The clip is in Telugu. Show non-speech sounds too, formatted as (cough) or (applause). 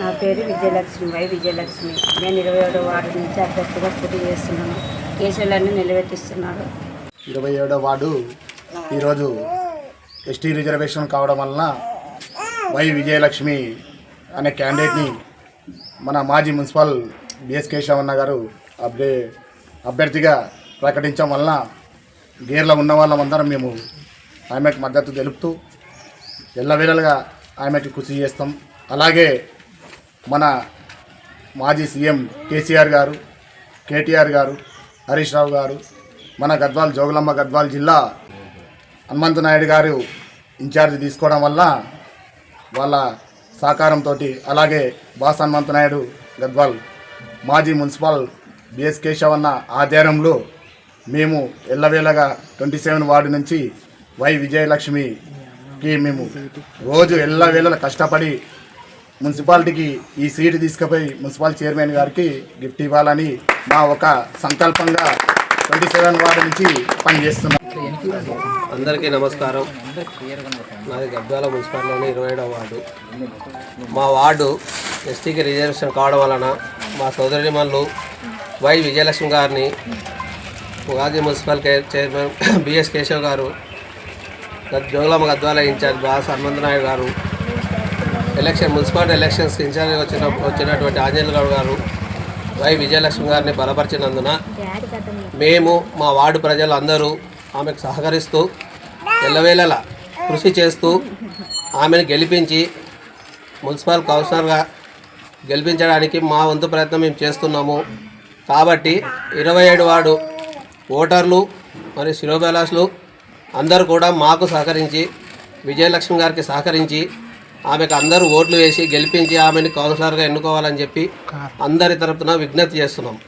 నా పేరు విజయలక్ష్మి వై విజయలక్ష్మి. నేను ఇరవై ఏడో వార్డు నుంచి అభ్యర్థిగా పోటీ చేస్తున్నాను. కేసులన్నీ నిలబెట్టిస్తున్నాడు ఇరవై ఏడో వార్డు ఈరోజు ఎస్టీ రిజర్వేషన్ కావడం వలన వై విజయలక్ష్మి అనే క్యాండిడేట్ని మన మాజీ మున్సిపల్ బిఎస్ కేశవన్న గారు అభ్య అభ్యర్థిగా ప్రకటించడం వలన గేర్లో ఉన్న వాళ్ళమందరం మేము ఆమెకు మద్దతు తెలుపుతూ ఎల్లవేళలుగా ఆమెకి కృషి చేస్తాం. అలాగే మన మాజీ సీఎం కేసీఆర్ గారు కేటీఆర్ గారు హరీష్ రావు గారు మన గద్వాల్ జోగులమ్మ గద్వాల్ జిల్లా హనుమంతు నాయుడు గారు ఇన్ఛార్జ్ తీసుకోవడం వల్ల వాళ్ళ సహకారంతో అలాగే బాస్ హనుమంతు నాయుడు గద్వాల్ మాజీ మున్సిపల్ బిఎస్ కేశవన్న ఆధ్వర్యంలో మేము ఎల్లవేళగా ట్వంటీ సెవెన్ వార్డు నుంచి వై విజయలక్ష్మికి మేము రోజు ఎల్లవేళ కష్టపడి మున్సిపాలిటీకి ఈ సీటు తీసుకుపోయి మున్సిపల్ చైర్మన్ గారికి గిఫ్ట్ ఇవ్వాలని మా ఒక సంకల్పంగా ట్వంటీ సెవెన్ వార్డు నుంచి పనిచేస్తున్నాం. అందరికీ నమస్కారం. నాది గద్వాల మున్సిపాలిటీలోని ఇరవై ఏడవ వార్డు. మా వార్డు ఎస్టీకి రిజర్వేషన్ కావడం వలన మా సోదరి మల్లు వై విజయలక్ష్మి గారిని ఉగాది మున్సిపల్ కే- చైర్మన్ (coughs) బిఎస్ కేశవ్ గారు గద్- గద్వాల ఇన్ఛార్జ్ బాస్ హనుమంతనాయుడు గారు ఎలక్షన్ మున్సిపాలిటీ ఎలక్షన్స్ ఇన్ఛార్జ్గా వచ్చిన వచ్చినటువంటి ఆంజనేయులు గౌడ్ గారు వై విజయలక్ష్మి గారిని బలపరిచినందున మేము మా వార్డు ప్రజలు అందరూ ఆమెకు సహకరిస్తూ ఎల్లవేళలా కృషి చేస్తూ ఆమెను గెలిపించి మున్సిపల్ కౌన్సిలర్గా గెలిపించడానికి మా వంతు ప్రయత్నం మేము చేస్తున్నాము. కాబట్టి ఇరవై ఏడు వార్డు ఓటర్లు మరియు శిరోబేలాసులు అందరూ కూడా మాకు సహకరించి విజయలక్ష్మి గారికి సహకరించి ఆమెకు అందరూ ఓట్లు వేసి గెలిపించి ఆమెను కౌన్సిలర్గా ఎన్నుకోవాలని చెప్పి అందరి తరపున విజ్ఞప్తి చేస్తున్నాం.